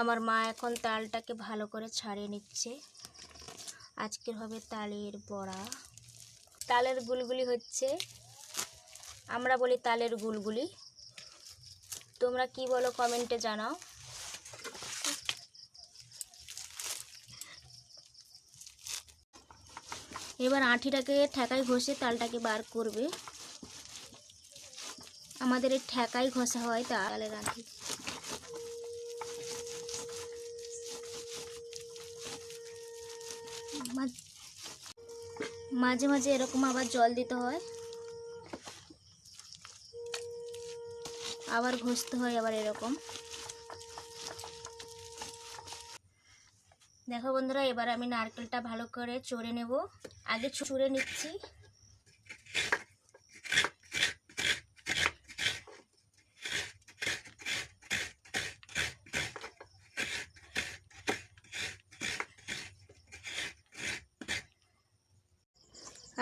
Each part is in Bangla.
আমার মা এখন তালটাকে ভালো করে ছাড়িয়ে নিচ্ছে। আজকের হবে তালের বড়া। তালের গুলগুলি হচ্ছে, আমরা বলি তালের গুলগুলি। তোমরা কি বলো কমেন্টে জানাও। এবার আঁটিটাকে ঠেকায় ঘষে তালটাকে বার করবে। আমাদের এই ঠেকাই ঘষা হয় তালের আঁটি। মাঝে মাঝে এরকম আবার জল দিতে হয়। আবার ঘষতে হয় আবার এরকম। দেখো বন্ধুরা, এবার আমি নারকেলটা ভালো করে চড়ে নেব। আগে চুড়ে নিচ্ছি।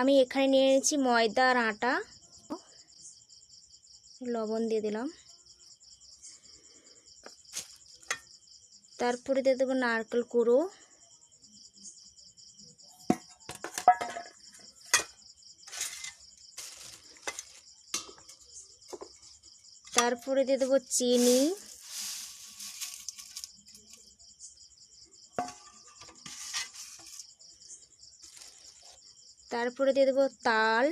আমি এখানে নিয়ে নিয়েছি ময়দা আর আটা। লবণ দিয়ে দিলাম। তারপরে দিয়ে দেবো নারকেল কুড়ো। তারপরে দিয়ে দেবো চিনি। তারপরে দিয়ে দেবো তাল।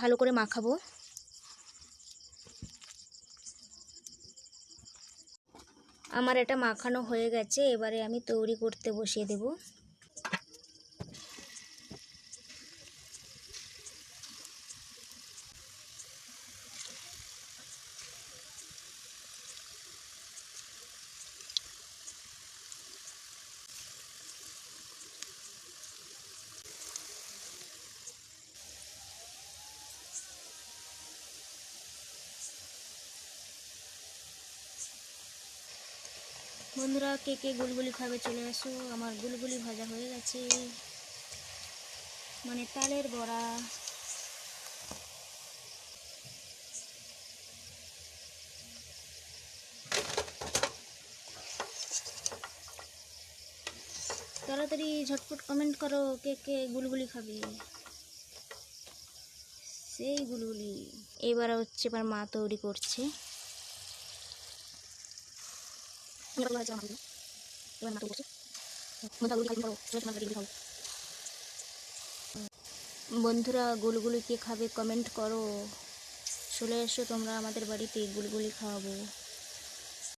ভালো করে মাখাবো। আমার এটা মাখানো হয়ে গেছে, এবারে আমি তৈরি করতে বসিয়ে দেব। বন্ধুরা, কে কে গুলগুলি খাবে চলে আসো। আমার গুলগুলি ভাজা হয়ে গেছে। মানে তালের বড়া। তাড়াতাড়ি ঝটপট কমেন্ট করো কে কে গুলগুলি খাবে। সেই গুলগুলি। এবার হচ্ছে এবার মা তৈরি করছে। বন্ধুরা গুলগুলি কে খাবে কমেন্ট করো। চলে এসো তোমরা আমাদের বাড়িতে গুলগুলি খাওয়াবো।